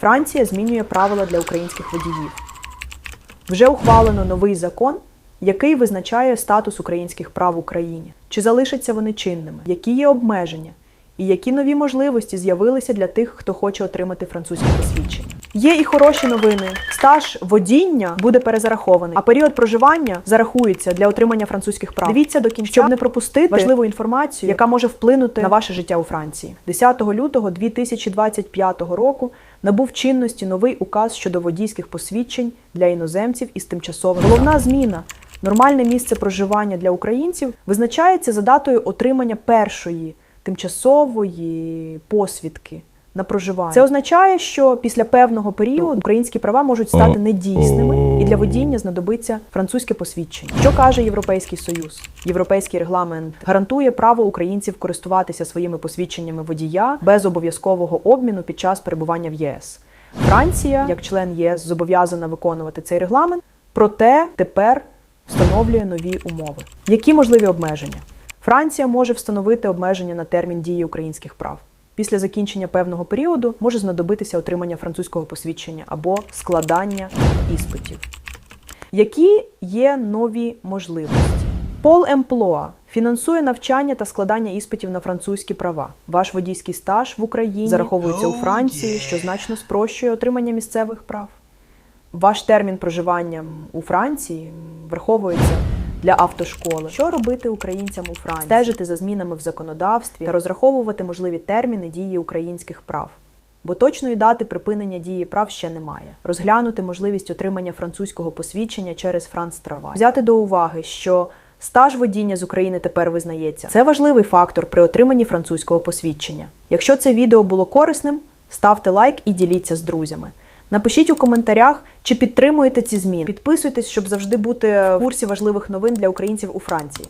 Франція змінює правила для українських водіїв. Вже ухвалено новий закон, який визначає статус українських прав в Україні. Чи залишаться вони чинними? Які є обмеження? І які нові можливості з'явилися для тих, хто хоче отримати французьке посвідчення? Є і хороші новини. Стаж водіння буде перезарахований, а період проживання зарахується для отримання французьких прав. Дивіться до кінця, щоб не пропустити важливу інформацію, яка може вплинути на ваше життя у Франції. 10 лютого 2025 року набув чинності новий указ щодо водійських посвідчень для іноземців із тимчасовим. Головна зміна. Нормальне місце проживання для українців визначається за датою отримання першої тимчасової посвідки на проживання. Це означає, що після певного періоду українські права можуть стати недійсними, і для водіння знадобиться французьке посвідчення. Що каже Європейський Союз? Європейський регламент гарантує право українців користуватися своїми посвідченнями водія без обов'язкового обміну під час перебування в ЄС. Франція, як член ЄС, зобов'язана виконувати цей регламент, проте тепер встановлює нові умови. Які можливі обмеження? Франція може встановити обмеження на термін дії українських прав. Після закінчення певного періоду може знадобитися отримання французького посвідчення або складання іспитів. Які є нові можливості? Пол Емплоа фінансує навчання та складання іспитів на французькі права. Ваш водійський стаж в Україні зараховується у Франції, що значно спрощує отримання місцевих прав. Ваш термін проживання у Франції враховується для автошколи. Що робити українцям у Франції? Стежити за змінами в законодавстві та розраховувати можливі терміни дії українських прав. Бо точної дати припинення дії прав ще немає. Розглянути можливість отримання французького посвідчення через Францтрава. Взяти до уваги, що стаж водіння з України тепер визнається. Це важливий фактор при отриманні французького посвідчення. Якщо це відео було корисним, ставте лайк і діліться з друзями. Напишіть у коментарях, чи підтримуєте ці зміни. Підписуйтесь, щоб завжди бути в курсі важливих новин для українців у Франції.